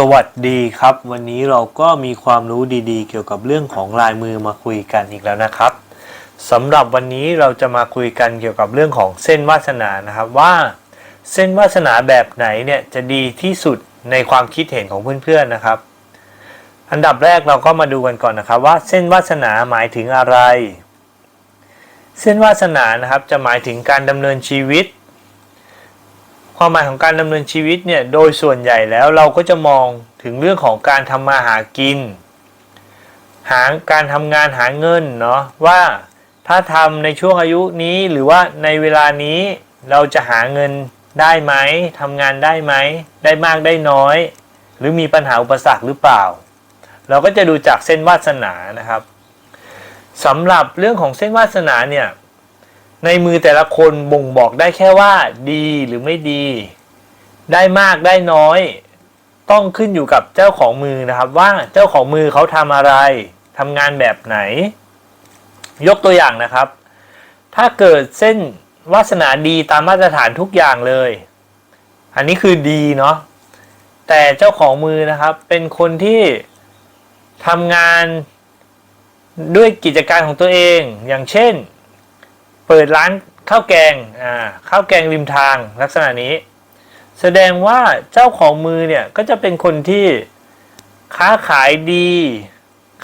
สวัสดีครับ วันนี้เราก็มีความรู้ดีๆ เกี่ยวกับเรื่องของลายมือมาคุยกันอีกแล้วนะครับสำหรับวันนี้เราจะมาคุยกันเกี่ยวกับเรื่องของเส้นวาสนานะครับว่า เส้นวาสนาแบบไหนเนี่ยจะดีที่สุดในความคิดเห็นของเพื่อนๆนะครับ อันดับแรกเราก็มาดูกันก่อนนะครับ ว่าเส้นวาสนาหมายถึงอะไร เส้นวาสนานะครับจะหมายถึงการดำเนินชีวิต ความหมายของการดำเนินชีวิตเนี่ยโดยส่วนใหญ่แล้วเราก็จะมองถึงเรื่องของการทำมาหากิน หาการทำงานหาเงินเนาะว่าถ้าทำในช่วงอายุนี้หรือว่าในเวลานี้เราจะหาเงินได้ไหมทำงานได้ไหมได้มากได้น้อย หรือมีปัญหาอุปสรรคหรือเปล่า เราก็จะดูจากเส้นวาสนานะครับสำหรับเรื่องของเส้นวาสนาเนี่ย ในมือแต่ละคนบ่งบอกได้แค่ว่า ดีหรือไม่ดี ได้มากได้น้อย ต้องขึ้นอยู่กับเจ้าของมือนะครับ ว่าเจ้าของมือเขาทำอะไรทำงานแบบไหน ยกตัวอย่างนะครับ ถ้าเกิดเส้นวาสนาดีตามมาตรฐานทุกอย่างเลย อันนี้คือดีเนาะแต่เจ้าของมือนะครับเป็นคนที่ทำงานด้วยกิจการของตัวเอง อย่างเช่น เปิดร้านข้าวแกงอ่าข้าวแกงริมทางลักษณะนี้ แสดงว่าเจ้าของมือเนี่ยก็จะเป็นคนที่ค้าขายดี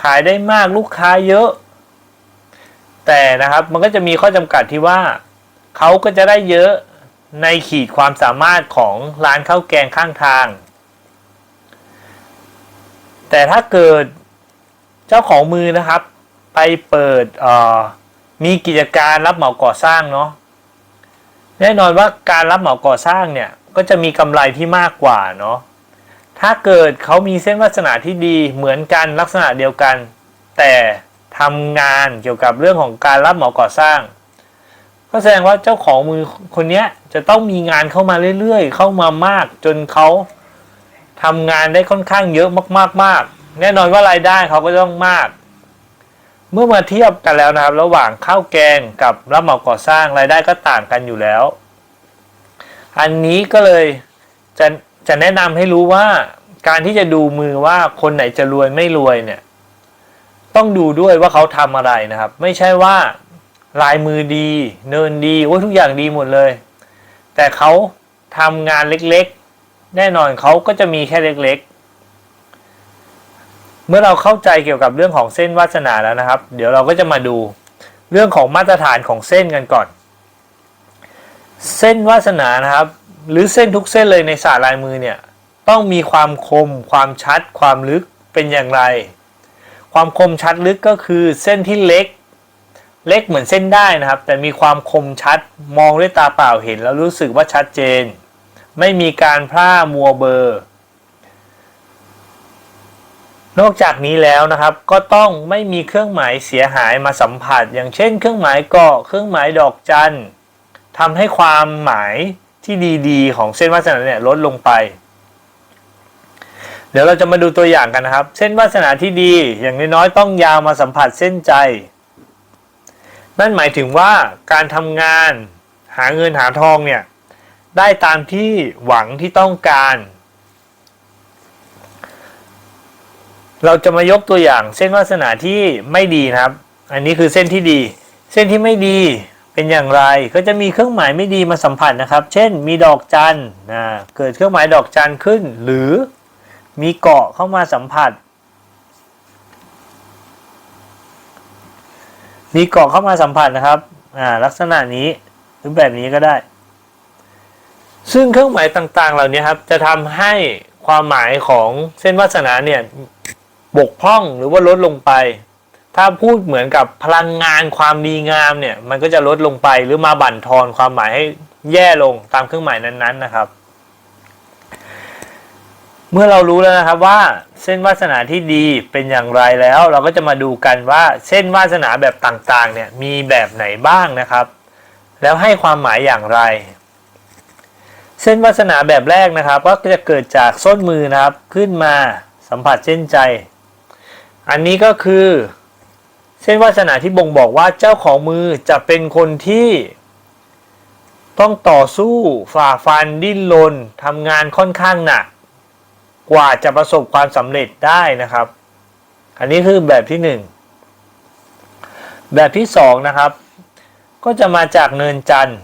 ขายได้มากลูกค้าเยอะ แต่นะครับมันก็จะมีข้อจำกัดที่ว่าเขาก็จะได้เยอะในขีดความสามารถของร้านข้าวแกงข้างทาง แต่ถ้าเกิดเจ้าของมือนะครับ ไปเปิดเอ่อ มีกิจการรับเหมาก่อสร้างเนาะแน่นอนว่าการรับเหมาก่อสร้างเนี่ยก็จะมีกำไรที่มากกว่าเนาะถ้าเกิดเขามีเส้นวาสนาที่ดีเหมือนกันลักษณะเดียวกัน แต่ทำงานเกี่ยวกับเรื่องของการรับเหมาก่อสร้าง ก็แสดงว่าเจ้าของมือคนนี้จะต้องมีงานเข้ามาเรื่อยๆ เข้ามามากจนเขาทำงานได้ค่อนข้างเยอะมากๆแน่นอนว่ารายได้เขาก็ต้องมาก เมื่อมาเทียบกันแล้วนะครับ ระหว่างข้าวแกงกับรับเหมาก่อสร้างรายได้ก็ต่างกันอยู่แล้ว อันนี้ก็เลยจะจะแนะนำให้รู้ว่าการที่จะดูมือว่าคนไหนจะรวยไม่รวยเนี่ย ต้องดูด้วยว่าเขาทำอะไรนะครับ ไม่ใช่ว่าลายมือดี เนินดีว่าทุกอย่างดีหมดเลย แต่เขาทำงานเล็กๆ แน่นอนเขาก็จะมีแค่เล็กๆ มื่อเราเข้าใจเกี่ยวกับเรื่องของเส้นวาสนาแล้วนะครับ เดี๋ยวเราก็จะมาดูเรื่องของมาตรฐานของเส้นกันก่อน เส้นวาสนานะครับ หรือเส้นทุกเส้นเลยในศาสตร์ลายมือเนี่ยต้องมีความคม ความชัด ความลึกเป็นอย่างไร ความคมชัดลึกก็คือเส้นที่เล็ก เล็กเหมือนเส้นได้นะครับ แต่มีความคมชัดมองด้วยตาเปล่าเห็น แล้วรู้สึกว่าชัดเจน ไม่มีการพร่ามัวเบอร์ นอกจากนี้แล้วนะครับก็ต้องไม่มีเครื่องหมายเสียหายมาสัมผัส อย่างเช่น เครื่องหมายเกาะเครื่องหมายดอกจันทำให้ความหมายที่ดีๆ ของเส้นวาสนาเนี่ยลดลงไป เดี๋ยวเราจะมาดูตัวอย่างกันนะครับ เส้นวาสนาที่ดีอย่างน้อยๆต้องยาวมาสัมผัสเส้นใจ นั่นหมายถึงว่าการทำงานหาเงินหาทองเนี่ยได้ตามที่หวังที่ต้องการ เราจะมายกตัวอย่างเส้นวาสนาที่ไม่ดีนะครับ อันนี้คือเส้นที่ดี เส้นที่ไม่ดีเป็นอย่างไรก็จะมีเครื่องหมายไม่ดีมาสัมผัสนะครับ เช่น มีดอกจันนะเกิดเครื่องหมายดอกจันขึ้น หรือมีเกาะเข้ามาสัมผัส มีเกาะเข้ามาสัมผัสนะครับอ่าลักษณะนี้หรือแบบนี้ก็ได้ ซึ่งเครื่องหมายต่างๆ เหล่านี้ครับจะทำให้ความหมายของเส้นวาสนาเนี่ย บกพร่องหรือว่าลดลงไป ถ้าพูดเหมือนกับพลังงานความดีงามเนี่ย มันก็จะลดลงไปหรือมาบั่นทอนความหมายให้แย่ลงตามเครื่องหมายนั้นๆนะครับ เมื่อเรารู้แล้วนะครับว่าเส้นวาสนาที่ดีเป็นอย่างไรแล้ว เราก็จะมาดูกันว่าเส้นวาสนาแบบต่างๆเนี่ยมีแบบไหนบ้างนะครับ แล้วให้ความหมายอย่างไร เส้นวาสนาแบบแรกนะครับ ก็จะเกิดจากส้นมือนะครับขึ้นมาสัมผัสเส้นใจ อันนี้ก็คือ เส้นวาสนาที่บ่งบอกว่าเจ้าของมือจะเป็นคนที่ ต้องต่อสู้ฝ่าฟันดิ้นรนทำงานค่อนข้างหนัก กว่าจะประสบความสำเร็จได้นะครับ อันนี้คือแบบที่หนึ่งแบบที่สองนะครับ ก็จะมาจากเนินจันทร์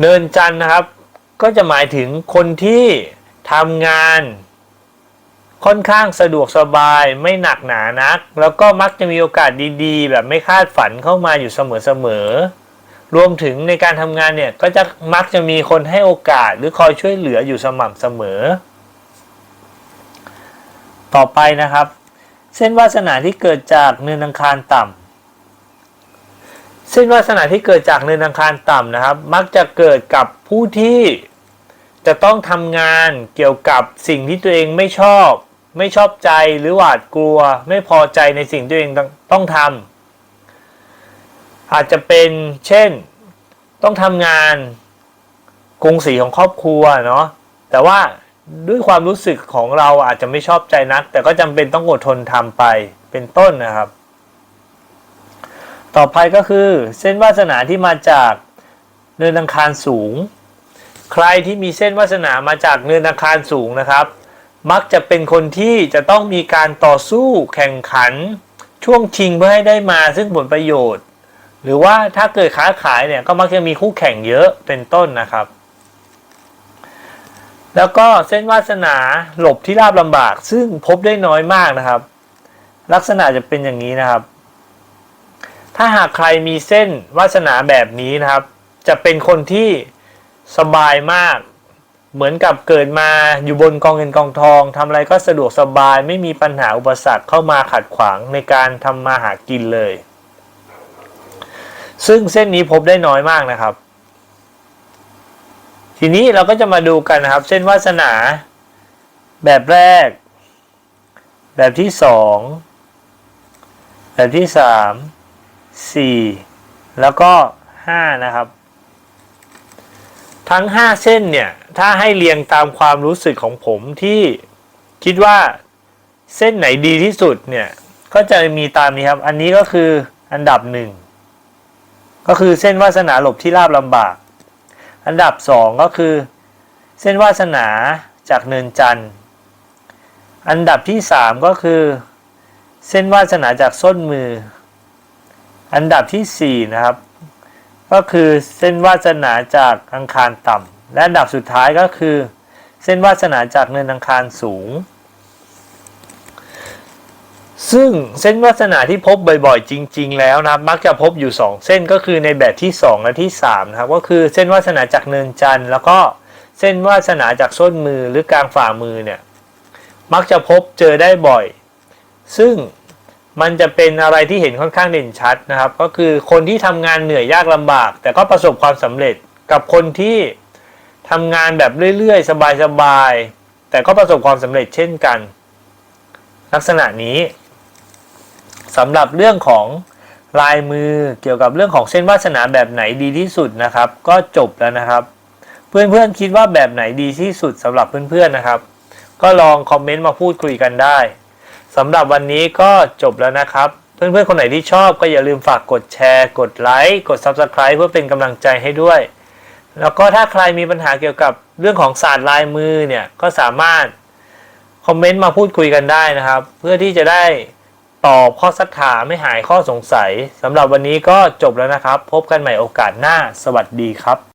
เนินจันทร์นะครับ ก็จะหมายถึงคนที่ทำงาน ค่อนข้างสะดวกสบายไม่หนักหนานัก แล้วก็มักจะมีโอกาสดีๆ แบบไม่คาดฝันเข้ามาอยู่เสมอๆรวมถึงในการทำงานเนี่ยก็จะมักจะมีคนให้โอกาสหรือคอยช่วยเหลืออยู่สม่ำเสมอ ต่อไปนะครับ เส้นวาสนาที่เกิดจากเนินอังคารต่ำเส้นวาสนาที่เกิดจากเนินอังคารต่ำนะครับ มักจะเกิดกับผู้ที่จะต้องทำงานเกี่ยวกับสิ่งที่ตัวเองไม่ชอบ ไม่ชอบใจหรือหวาดกลัว ไม่พอใจในสิ่งที่ตัวเองต้องทำอาจจะเป็นเช่น ต้องทำงานกรุงศรีของครอบครัวเนาะแต่ว่าด้วยความรู้สึกของเราอาจจะไม่ชอบใจนัก แต่ก็จำเป็นต้องอดทนทำไปเป็นต้นนะครับ ต่อไปก็คือ เส้นวาสนาที่มาจากเนินอังคารสูง ใครที่มีเส้นวาสนามาจากเนินอังคารสูงนะครับ มักจะเป็นคนที่จะต้องมีการต่อสู้แข่งขัน ช่วงชิงเพื่อให้ได้มาซึ่งผลประโยชน์ หรือว่าถ้าเกิดค้าขายเนี่ยก็มักจะมีคู่แข่งเยอะเป็นต้นนะครับ แล้วก็เส้นวาสนาหลบที่ราบลำบาก ซึ่งพบได้น้อยมากนะครับ ลักษณะจะเป็นอย่างนี้นะครับ ถ้าหากใครมีเส้นวาสนาแบบนี้นะครับ จะเป็นคนที่สบายมาก เหมือนกับเกิดมาอยู่บนกองเงินกองทองทำอะไรก็สะดวกสบายไม่มีปัญหาอุปสรรคเข้ามาขัดขวางในการทำมาหากินเลย ซึ่งเส้นนี้พบได้น้อยมากนะครับ ทีนี้เราก็จะมาดูกันนะครับ เส้นวาสนา แบบแรก แบบที่สองแบบที่สามสี่แล้วก็ห้านะครับ ทั้ง5เส้นเนี่ย ถ้าให้เรียงตามความรู้สึกของผมที่คิดว่าเส้นไหนดีที่สุดเนี่ย ก็จะมีตามนี้ครับ อันนี้ก็คืออันดับหนึ่งก็คือเส้นวาสนาหลบที่ราบลำบาก อันดับสองก็คือ เส้นวาสนาจากเนินจันทร์ อันดับที่สามก็คือ เส้นวาสนาจากส้นมือ อันดับที่สี่นะครับ ก็คือเส้นวาสนาจากอังคารต่ำ และดับสุดท้ายก็คือ เส้นวาสนาจากเนินอังคารสูง ซึ่งเส้นวาสนาที่พบบ่อยๆ จริง ๆ แล้วนะครับมักจะพบอยู่ 2 เส้นก็คือในแบบที่ 2 และที่ 3 นะครับ ก็คือเส้นวาสนาจากเนินจันทร์แล้วก็เส้นวาสนาจากส้นมือหรือกลางฝ่ามือเนี่ยมักจะพบเจอได้บ่อย ซึ่งมันจะเป็นอะไรที่เห็นค่อนข้างเด่นชัดนะครับ ก็คือคนที่ทำงานเหนื่อยยากลำบาก แต่ก็ประสบความสำเร็จกับคนที่ ทำงานแบบเรื่อยๆ สบายๆ แต่ก็ประสบความสำเร็จเช่นกัน ลักษณะนี้สำหรับเรื่องของลายมือเกี่ยวกับเรื่องของเส้นวาสนาแบบไหนดีที่สุดนะครับ ก็จบแล้วนะครับ เพื่อนๆคิดว่าแบบไหนดีที่สุดสำหรับเพื่อนๆนะครับ ก็ลองคอมเมนต์มาพูดคุยกันได้สำหรับวันนี้ก็จบแล้วนะครับ เพื่อนๆคนไหนที่ชอบก็อย่าลืมฝากกดแชร์ กดไลค์กด Subscribe เพื่อเป็นกำลังใจให้ด้วย แล้วก็ถ้าใครมีปัญหาเกี่ยวกับเรื่องของศาสตร์ลายมือเนี่ยก็สามารถคอมเมนต์มาพูดคุยกันได้นะครับ เพื่อที่จะได้ตอบข้อสักถามไม่หายข้อสงสัยสำหรับวันนี้ก็จบแล้วนะครับ พบกันใหม่โอกาสหน้า สวัสดีครับ